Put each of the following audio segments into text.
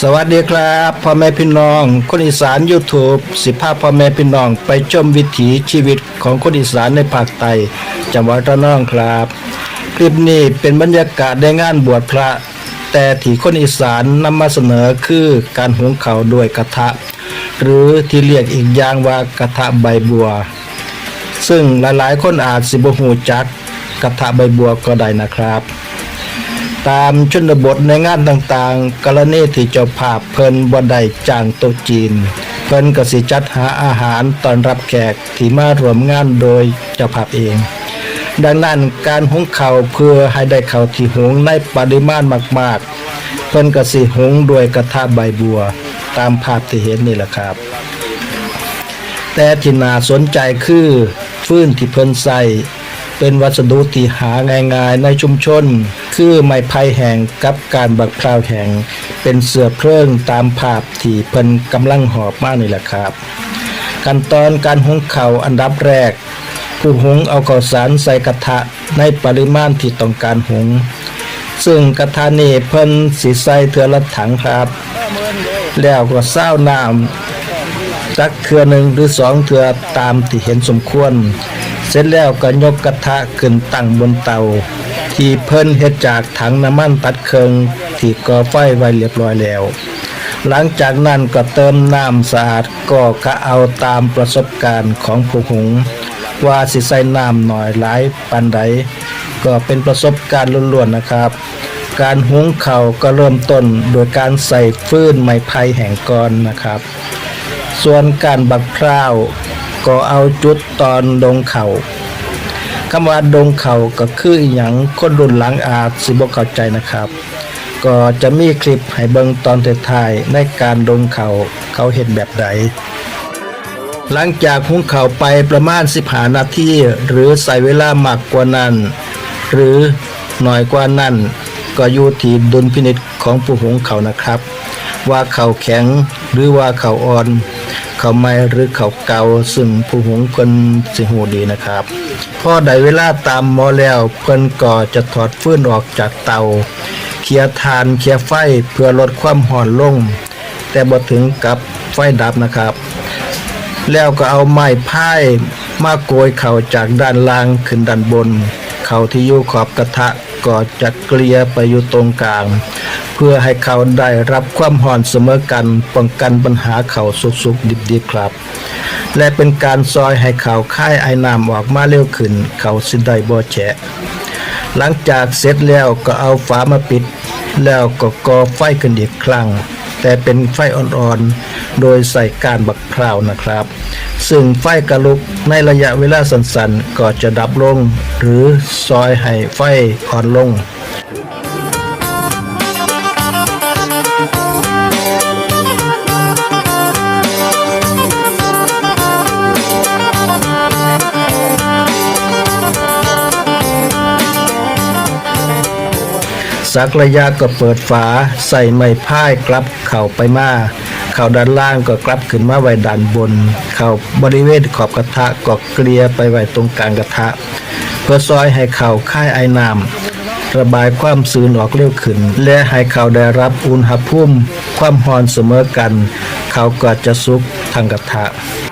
สวัสดีครับพ่อแม่พี่น้อง คนอีสาน YouTube สิพาพ่อแม่พี่น้อง ไปชมวิถีชีวิตของคนอีสานในภาคใต้จังหวัดระนองครับ คลิปนี้เป็นบรรยากาศในงานบวชพระ แต่ที่คนอีสานนำมาเสนอคือการหุงข้าวด้วยกระทะ หรือที่เรียกอีกอย่างว่ากระทะใบบัว ซึ่งหลายๆ คนอาจสิบหูจักกระทะใบบัวก็ได้นะครับ ตามชนบทในงานต่างๆ กรณีที่เจ้าภาพเพิ่นบ่ได้จ้างโต๊ะจีน เพิ่นก็สิจัดหาอาหารตอนรับแขกที่มาร่วมงานโดยเจ้าภาพเอง ดังนั้นการหุงข้าวเพื่อให้ได้ข้าวที่หุงในปริมาณมากๆ เพิ่นก็สิหุงด้วยกระทะใบบัว ตามภาพที่เห็นนี่แหละครับ แต่ที่น่าสนใจคือฟื้นที่เพิ่นใส่ เป็นวัสดุที่หาง่ายๆในชุมชน คือไม้ไผ่แห้งกับการบักพร้าวแห้งเป็นเสื้อเพลิงตามภาพที่เพิ่นกำลังหอบมานี่แหละครับ ขั้นตอนการหุงข้าวอันดับแรก ผู้หุงเอาข้าวสารใส่กระทะในปริมาณที่ต้องการหุง ซึ่งกระทะนี้เพิ่นสีใส่เทือละถังครับ แล้วก็เศร้าน้ำจักเทือหนึ่งหรือสองเทือตามที่เห็นสมควร เสร็จแล้วก็ยกกระทะขึ้นตั้งบนเตา ที่เพิ่นเฮ็ดจากถังน้ำมันตัดเครืองที่ก่อไฟไว้เรียบร้อยแล้ว หลังจากนั้นก็เติมน้ำสะอาดก็กะเอาตามประสบการณ์ของผู้หุง ว่าสิใส่น้ำหน่อยหลายปานใดก็เป็นประสบการณ์ล้วนๆนะครับ การหุงเข้าก็เริ่มต้นโดยการใส่ฟืนไม้ไผ่แห่งก่อนนะครับ ส่วนการบักพร้าว ก็เอาจุดตอนดงเขาคำว่าดงเขาก็คืออย่างคนรุ่นหลังอาจสิบเข้าใจนะครับ ก็จะมีคลิปให้เบิ่งตอนท้ายในการดงเขาเขาเห็นแบบใดหลังจากหุงเข้าไปประมาณ15นาทีหรือใส่เวลามากกว่านั้น หรือหน้อยกว่านั้น ก็อยู่ที่ดุลพินิจของผู้หุงเขานะครับ ว่าเข้าแข็งหรือว่าเข้าอ่อน ขาวใหม่หรือเขาเก่าซึ่งผู้หงเพิ่นสิหูดีนะครับพอได้เวลาตามหมอแล้วเพิ่นก็จะถอดฟื้นออกจากเตาเคลียร์ทานเคลียร์ไฟเพื่อลดความร้อนลง แต่บ่ถึงกับไฟดับนะครับ แล้วก็เอาไม้พายมาโกยเข่าจากด้านล่างขึ้นด้านบน เข่าที่อยู่ขอบกระทะ ก็จะเกลี่ยไปอยู่ตรงกลาง เพื่อให้เขาได้รับความห่อนเสมอกันป้องกันปัญหาเข่าสุกๆดิบๆครับ และเป็นการซอยให้เข่าค่ายไอน้ำออกมาเร็วขึ้น เขาสิได้บ่แฉะ หลังจากเสร็จแล้วก็เอาฝามาปิด แล้วก็ก่อไฟขึ้นอีกครั้ง แต่เป็นไฟอ่อนๆ โดยใส่การบักพร้าวนะครับ ซึ่งไฟกระลุกในระยะเวลาสั้นๆ ก็จะดับลง หรือซอยให้ไฟอ่อนลง สักระยะก็เปิดฝา ใส่ไม้พายกลับเข่าไปมาเข่าด้านล่างก็กลับขึ้นมาไว้ด้านบน เข่าบริเวณขอบกระทะก็เกลียไปไว้ตรงกลางกระทะ เพื่อซอยให้เข่าค่ายไอ้น้ำระบายความชื้นออกเร็วขึ้น และให้เข่าได้รับอุณหภูมิความร้อนเสมอกัน เขาก็จะสุกทางกระทะ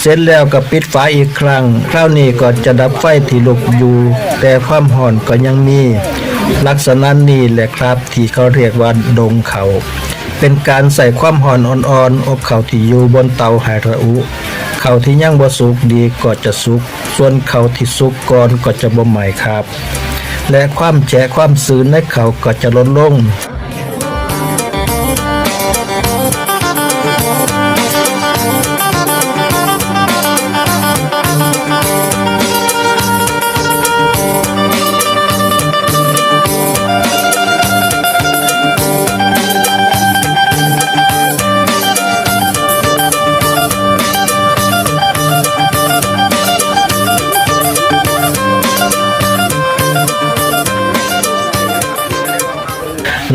เสร็จแล้วก็ปิดฝาอีกครั้ง คราวนี้ก็จะดับไฟที่ลุกอยู่ แต่ความห่อนก็ยังมี ลักษณะนี้แหละครับที่เขาเรียกว่าดงเขา เป็นการใส่ความห่อนอ่อนๆอบเข่าที่อยู่บนเตาไหระอุเข่าที่ยังบ่สุกดีก็จะสุก ส่วนเข่าที่สุกก่อนก็จะบ่ใหม่ครับ และความแฉะความซื้นในเข่าก็จะลดลง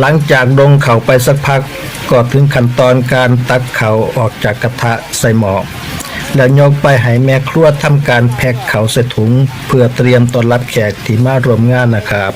หลังจากดงเข่าไปสักพักก็ถึงขั้นตอนการตักเข่าออกจากกระทะใส่หม้อแล้วยกไปให้แม่ครัวทำการแพ็คเข่าใส่ถุง เพื่อเตรียมต้อนรับแขกที่มาร่วมงานนะครับ